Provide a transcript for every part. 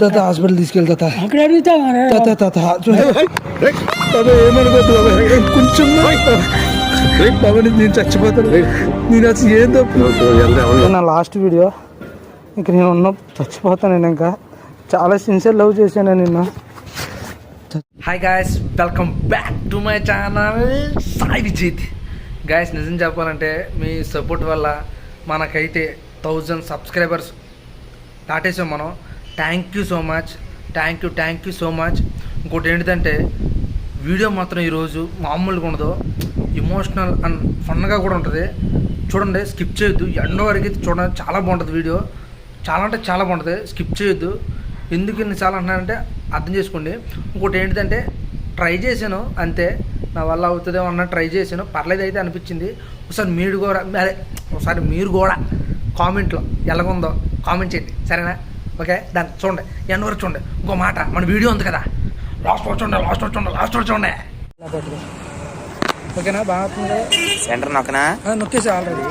తాత హాస్పిటల్ తీసుకెళ్తా తాత. అక్కడ తాత తాత ఏమనుకోద్దు కొంచెం బాబా. నేను- నేను చచ్చిపోతాను. నేను అసలు ఏం తప్పు? నా లాస్ట్ వీడియో. ఇంక నేను ఉన్న చచ్చిపోతాను నేను ఇంకా. చాలా సిన్సియర్ లవ్ చేశాను నిన్న. Hi guys welcome back to my channel Sai Vijith guys నిజం చెప్పాలంటే మీ సపోర్ట్ వల్ల మనకైతే థౌజండ్ సబ్స్క్రైబర్స్ దాటేసాం మనం. Thank you so much thank you thank you so much ఇంకోటి ఏంటిదంటే వీడియో మాత్రం ఈరోజు మామూలుగా ఉండదు. ఇమోషనల్ అండ్ ఫన్గా కూడా ఉంటుంది. చూడండి స్కిప్ చేయొద్దు. ఎండ వరకు అయితే చూడండి చాలా బాగుంటుంది వీడియో. చాలా అంటే చాలా బాగుంటుంది. స్కిప్ చేయొద్దు. ఎందుకు ఇన్ని చాలా అంటున్నానంటే అర్థం చేసుకోండి. ఇంకోటి ఏంటిదంటే ట్రై చేశాను అంతే. నా వల్ల అవుతుందేమో అన్న ట్రై చేశాను. పర్లేదు అయితే అనిపించింది. ఒకసారి మీరు కూడా అదే ఒకసారి మీరు కూడా కామెంట్లో ఎలాగుందో కామెంట్ చేయండి. సరేనా? ఓకే దాన్ని చూడండి. ఎండ వరకు చూడండి. ఇంకో మాట మన వీడియో ఉంది కదా. లాస్ట్ వరకు చూడండి లాస్ట్ వరకు చూడండి లాస్ట్ వరకు చూడండి. ఓకేనా? బాగా అవుతుంది కదా? సెంటర్ నొక్కనా? ఆ, నొక్కేసా ఆల్రెడీ.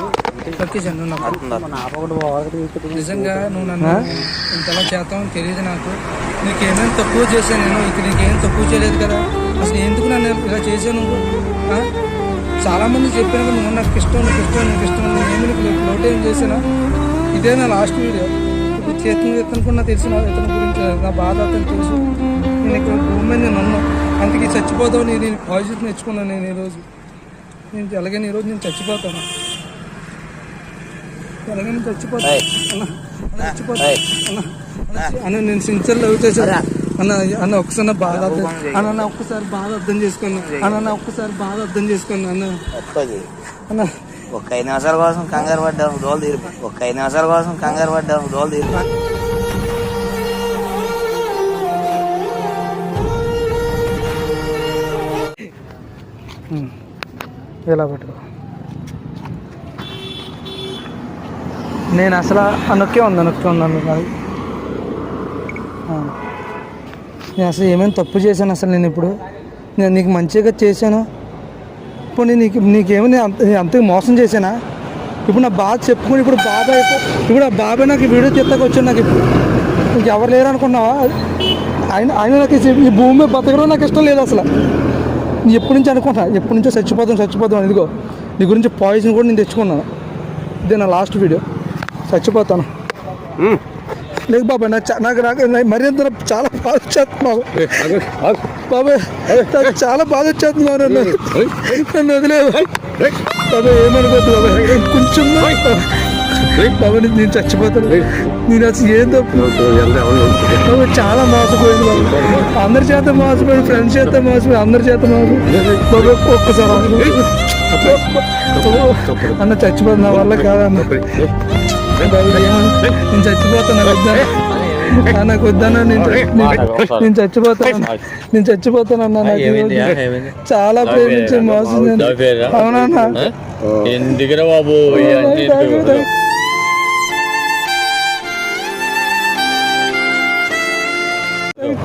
నొక్కేసాను నువ్వు నొక్కు. నిజంగా నువ్వు నన్ను ఇంతలా చేస్తావు తెలియదు నాకు. నీకేమేం తక్కువ చేశాను నేను ఇక నీకేం తక్కువ చేయలేదు కదా. అసలు ఎందుకు నన్ను ఇలా చేశాను నువ్వు? ఆ? చాలా మంది చెప్పాను కదా, నువ్వు నాకు ఇష్టం నీకు ఇష్టం నీకు ఇష్టం నేను ఏమి నీకు లోటు ఏం చేశాను? ఇదే నా లాస్ట్ వీడియో ఇప్పుడు చేతులు ఇతను కూడా తెలిసిన ఇతని గురించి నా బాధ అతను తెలుసు. నేను ఇక్కడ భూమి మీద నేను ఉన్నాను అందుకే చచ్చిపోతావు నేను నేను పాజిటివ్ నేర్చుకున్నాను నేను ఈరోజు నేను ఎలాగైనా ఈరోజు నేను చచ్చిపోతాను. ఎలాగైనా చచ్చిపోతాను. అన్న అన్న, చచ్చిపోతాను. అన్న అన్న, అన్న నేను సిన్సియర్ లవ్ చేశాను. అన్న అన్న ఒక్కసారి బాధ అర్థం అన్న ఒక్కసారి బాధ అర్థం చేసుకున్నా. అన్న ఒక్కసారి బాధ అర్థం చేసుకున్నా అన్న. అన్న. ఒక్క ఐదు నిమిషాల కోసం కంగారు పడ్డాను డోలు తీరిపో. ఒక్క ఐదు నిమిషాల కోసం కంగారు పడ్డాను డోలు ఉమ్. ఇలా పట్టుకో నేను అసలు ఆ నొక్కే ఉంది నొక్కే ఉన్నాను కాదు నేను అసలు ఏమైనా తప్పు చేశాను అసలు నేను ఇప్పుడు? నేను నీకు మంచిగా చేశాను. ఇప్పుడు నేను నీకు నీకేమో అంత నేను అంతగా మోసం చేశానా? ఇప్పుడు నా బాధ చెప్పుకుని ఇప్పుడు బాబాయ్ ఇప్పుడు ఆ బాబాయ్ నాకు వీడియో చెప్తాకు వచ్చాను నాకు ఇప్పుడు నీకు ఎవరు లేరు అనుకున్నావా? ఆయన ఆయన నాకు ఈ- భూమి మీద బతకడం నాకు ఇష్టం లేదు అసలు. నీ ఎప్పటి నుంచి అనుకుంటా? ఎప్పటి నుంచో చచ్చిపోతాం చచ్చిపోతాం ఇదిగో నీ గురించి పాయిజన్ కూడా నేను తెచ్చుకున్నాను. ఇదే నా లాస్ట్ వీడియో చచ్చిపోతాను. లేదు బాబాయ్ నాకు నాకు నాకు మరింత చాలా బాధ వచ్చేస్తుంది బాబు బాబాయ్ నాకు చాలా బాధ వచ్చేస్తుంది బాబు నన్ను. నన్ను వదిలేదు బాబాయ్ ఏమనుకోద్దు బాబాయ్ కొంచెం బాబాయ్ నేను- చచ్చిపోతాను. నేను అసలు ఏం తప్పు? బాబాయ్ చాలా మోసపోయింది బాబు. అందరి చేత మోసపోయి ఫ్రెండ్స్ చేత మోసపోయి అందరి చేత మోసపోయి బాబాయ్ ఒక్కసారి. అన్న చచ్చిపోతుంది నా వల్ల కాదన్న. నేను చచ్చిపోతాను నాకు వద్దన్నా నేను చచ్చిపోతాను. నేను చచ్చిపోతానన్నా నాకు ఏమైంది? ఈరోజు. ఏమైంది? చాలా ప్రేమించే మోసం? అవునన్నా బాబు?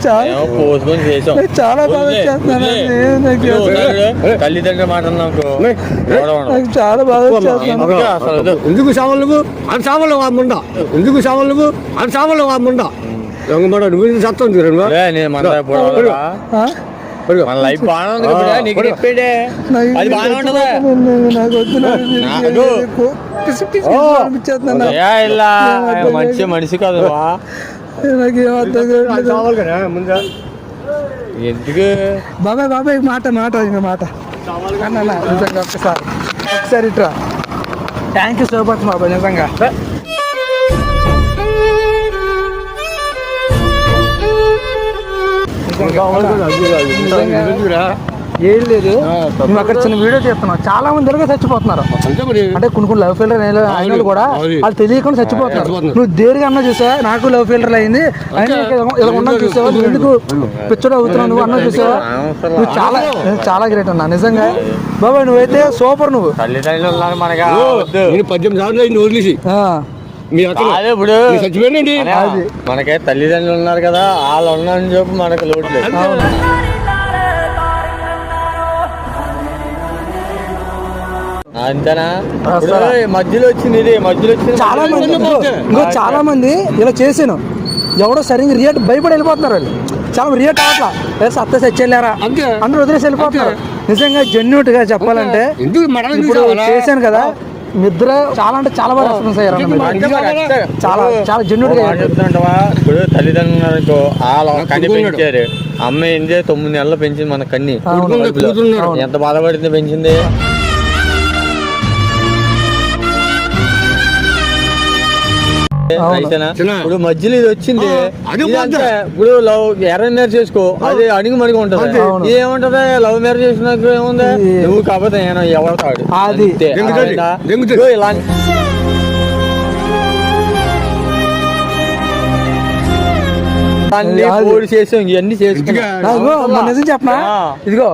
చాలా ఏమో పోసుకొని చేసాం నాకు చాలా బాధ వదిలే, వచ్చేస్తున్నాను వదిలే. నేను నాకు ఇదిగో ఉన్నాడు, తల్లిదండ్రుల మాట నాకు చాలా బాధ. ఎందుకు సామాన్లకు అని సామాన్లు వాముండ ఎందుకు సామాన్లకు అని సామాన్లు దొంగ నువ్వు మన లైఫ్ బాగానే ఉంది కదా నీకు చెప్పాడే అది బాగానే ఉంటదా? నాకు వద్దు మంచి మనిషి కాదు వా. నాకు ఏం అర్థం కావట్లేదు. సామాన్లు కదా ముందు ఎందుకు బాబాయ్ బాబాయ్ మాట మాట ఇంకా మాట అన్న అన్న, నిజంగా ఒక్కసారి ఒకసారి ఇట్రా థ్యాంక్ యూ సో మచ్ బాబాయ్ నిజంగా నిజంగా ఏం లేదు. మేము అక్కడ చిన్న వీడియో చేస్తున్నాం. చాలా మంది ఇలాగే చచ్చిపోతున్నారు. అంటే కొన్ని కొన్ని లవ్ ఫెయిలర్ అయిన వాళ్ళు కూడా. వాళ్ళు తెలియకుండా చచ్చిపోతున్నారు. నువ్వు దేనిగా అన్నా చూసావా నాకు లవ్ ఫెయిలర్ అయింది. అయినా ఇలా- ఉన్నా చూసావా? నువ్వు ఎందుకు పిచ్చడు అవుతున్నావు? నువ్వు అన్నా చూసావా? నువ్వు చాలా చాలా గ్రేట్ అన్నా నిజంగా. బాబాయ్ నువ్వైతే సూపర్ నువ్వు. పద్దెనిమిది సార్లు అయింది వదిలేసి. ఆ, మీ అక్కడ అదే ఇప్పుడు. చచ్చిపోయినండి మనకే తల్లిదండ్రులు ఉన్నారు కదా వాళ్ళు ఉన్నారని చెప్పి మనకు లోటు లేదు. అంతేనా? మధ్యలో వచ్చింది ఇది మధ్యలో వచ్చింది. చాలా మంది ఇంకో చాలా మంది ఇలా చేసాను. ఎవడో సరిగ్గా రియేట్ భయపడి వెళ్ళిపోతున్నారు వాళ్ళు. చాలా రియేట్ అవ్వట్లా. సత్త సచ్చెళ్ళారా అంతే. అందరూ వదిలేసి వెళ్ళిపోతున్నారు. నిజంగా జెన్యుట్గా చెప్పాలంటే ఇప్పుడు? చేశాను కదా నిద్ర చాలా అంటే చాలా బాగా రెస్పాన్స్ అయ్యారు మరి అంతే. చాలా చాలా జెన్యుట్గా ఇప్పుడు తల్లిదండ్రులు అనుకో వాళ్ళు కన్ని కొడుకున్నాడు. పెంచారు. అమ్మ ఏంటి తొమ్మిది నెలలు పెంచింది మన కన్ని. ఎంత బాధపడింది పెంచింది? ఇప్పుడు మధ్యలో ఇది వచ్చింది ఇది. ఇప్పుడు లవ్ అరేంజ్ మ్యారేజ్ చేసుకో అది అడిగి మడిగి ఉంటది. ఏముంటది లవ్ మ్యారేజ్ చేసినాక ఏముంది ఇది- నువ్వు కాకపోతే నేను ఎవరు తాడు అది. అంతే. దెంగుతాడు. అర్థమైందా? దెంగుతాడు. ఇదిగో ఇలా అన్ని అది. పోడు చేసాం ఇవన్నీ నా ఇదిగో చెప్పనా. ఇదిగో.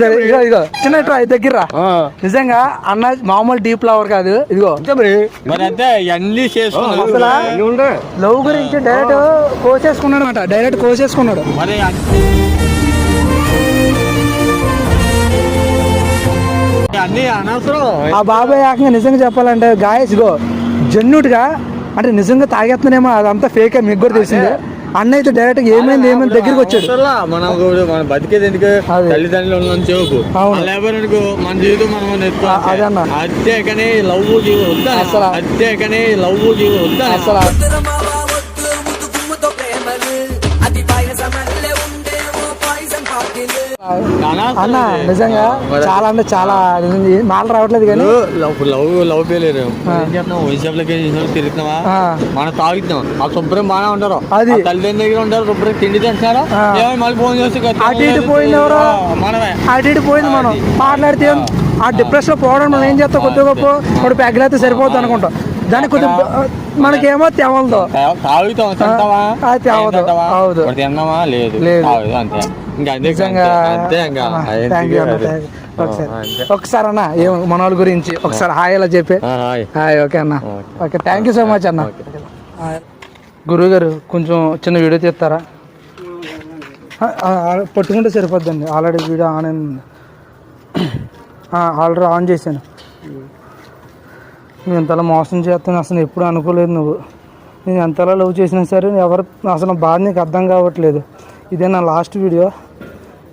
సరే ఇదిగో ఇదిగో చిన్న ట్రై దగ్గర నిజంగా అన్న మామూలు డీప్ లవర్ కాదు. ఇదిగో. లవ్ గురించి డైరెక్ట్ కోసేసుకున్నాడు అనమాట డైరెక్ట్ కోసేసుకున్నాడు. మరి అన్ని అనవసరం. ఆ బాబాయ్ ఏకంగా నిజంగా చెప్పాలంటే గాయస్ ఇగో జెన్యుట్గా అంటే నిజంగా తాగేస్తున్నానేమో అదంతా ఫేక్ మీకు కూడా తెలిసిందే. అన్న అయితే డైరెక్ట్ ఏమైంది ఏమైంది దగ్గరికి వచ్చాడు. మనం బతికేది ఎందుకు. తల్లిదండ్రులు ఉన్న చెవుకు. మన జీవితం మనం ఆ, అదే అన్న. అంతే కానీ లవ్ జీవి అసలు. అంతే కానీ లవ్ జీవి అసలు. అన్న నిజంగా చాలా అంటే చాలా మాటలు రావట్లేదు కానీ. లవ్ లవ్ పేలేరు తిరుగుతున్నావా. మనం తాగుతున్నాం ఆ శుభ్రం బాగానే ఉంటారు. అది. తల్లిదండ్రుల దగ్గర ఉంటారు. శుభ్రం తిండి తింటున్నారా? మళ్ళీ ఫోన్ చేసి అటు ఇటు పోయింది ఎవరో? మనమే. అటు ఇటు పోయింది మనం. మాట్లాడితే ఆ. డిప్రెషన్లో పోవడం మనం ఏం చేస్తాం కొద్దిగా గొప్ప. ఇప్పుడు పెగ్గలైతే సరిపోద్ది అనుకుంటాం దానికి కొద్దిగా మనకేమో తెవలతో తా- తాగుతాం తింటావా? ఆ, తాగుతాం. తింటావా? అవుదు. ఒకటి తిన్నావా? లేదు. అంతే. ఒకసారి. అన్న ఏం మన వాళ్ళ గురించి. ఒకసారి హాయ్ అలా చెప్పి. హాయ్. ఓకే అన్న. Okay. Thank you so much అన్న. గురువు గారు కొంచెం చిన్న వీడియో తీస్తారా? పట్టుకుంటే సరిపోద్దండి. ఆల్రెడీ వీడియో ఆన్ అయింది ఆల్రెడీ ఆన్ చేశాను. నువ్వు ఇంతలా మోసం చేస్తాను అసలు ఎప్పుడు అనుకోలేదు నువ్వు. నేను ఎంతలా లవ్ చేసినా సరే ఎవరు అసలు బాధ నీకు అర్థం కావట్లేదు. ఇదే నా లాస్ట్ వీడియో.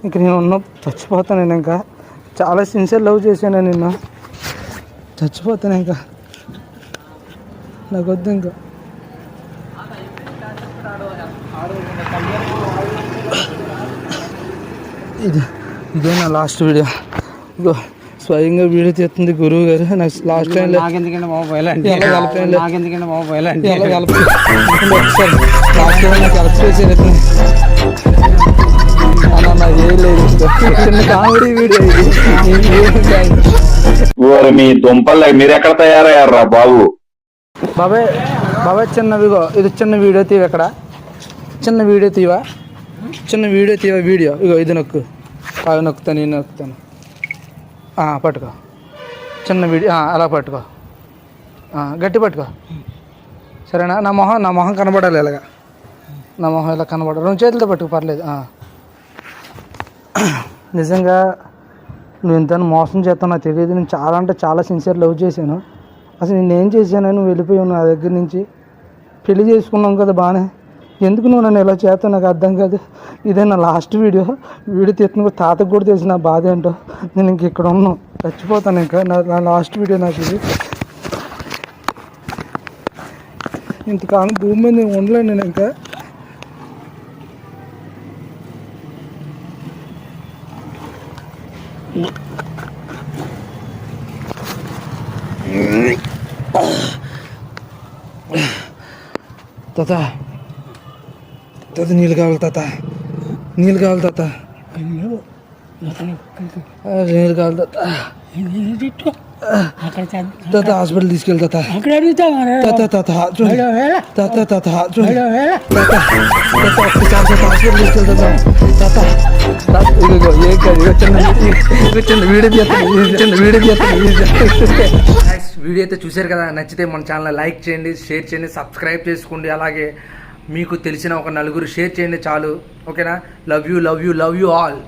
ఇంక నేను ఉన్న చచ్చిపోతాను నేను ఇంకా. చాలా సిన్సియర్ లవ్ చేశాను నిన్ను. చచ్చిపోతాను ఇంకా. నాకు వద్దు ఇంకా. ఇది ఇదే నా లాస్ట్ వీడియో. ఇగో. స్వయంగా వీడియో తీస్తుంది గురువు గారు. నాకు లాస్ట్ టైం లాస్ట్ టైం నాకు చేశారు చిన్న కామెడీ వీడియో ఇది. కాదు. మీ దుంపలు మీరు ఎక్కడ తయారయ్యారా బాబు? బాబాయ్ బాబాయ్ చిన్నవిగో ఇది చిన్న వీడియో తీవ ఇక్కడ చిన్న వీడియో తీవా చిన్న వీడియో తీవా వీడియో? ఇగో ఇది నొక్కు. అవి నొక్కుతాను నేను నొక్కుతాను. పట్టుకో. చిన్న వీడియో అలా పట్టుకో. గట్టి పట్టుకో. సరేనా? నా మొహం నా మొహం కనబడాలి ఇలాగా. నా మొహం ఇలా కనబడాలి. రెండు చేతులతో పట్టుకో పర్లేదు. నిజంగా నువ్వు ఇంత మోసం చేస్తావు నాకు తెలియదు. నేను చాలా అంటే చాలా సిన్సియర్ లవ్ చేశాను. అసలు నేను ఏం చేశాను? నువ్వు వెళ్ళిపోయావు నా దగ్గర నుంచి. పెళ్ళి చేసుకున్నాం కదా బాగానే ఎందుకు నువ్వు నన్ను ఇలా చేస్తావు? నాకు అర్థం కాదు. ఇదే నా లాస్ట్ వీడియో వీడియో తీస్తున్న కూడా తాతకు కూడా తెలిసిన నా బాధ ఏంటో. నేను ఇంక ఇక్కడ ఉన్నాను చచ్చిపోతాను ఇంకా. నా నా లాస్ట్ వీడియో నాకు ఇది. ఇంతకాలం భూమి మీద నేను ఉండలేను నేను ఇంకా. తాత. తాత నీళ్ళు కావాలి తాత. నీళ్ళు కావాలి తాత. ఆ, నీళ్ళు కావాలి తాత. తాత హాస్పిటల్ తీసుకెళ్ళి తాత. తాత తాత. తాత తాత హాస్పిటల్ తాత ఇదిగో ఏం కాదు వీడియో. తీస్తాను. వీడియో తీస్తాను. గైస్ వీడియో అయితే చూశారు కదా? నచ్చితే మన ఛానల్ లైక్ చేయండి షేర్ చేయండి సబ్స్క్రైబ్ చేసుకోండి. అలాగే మీకు తెలిసిన ఒక నలుగురు షేర్ చేయండి చాలు. ఓకేనా? Love you love you love you all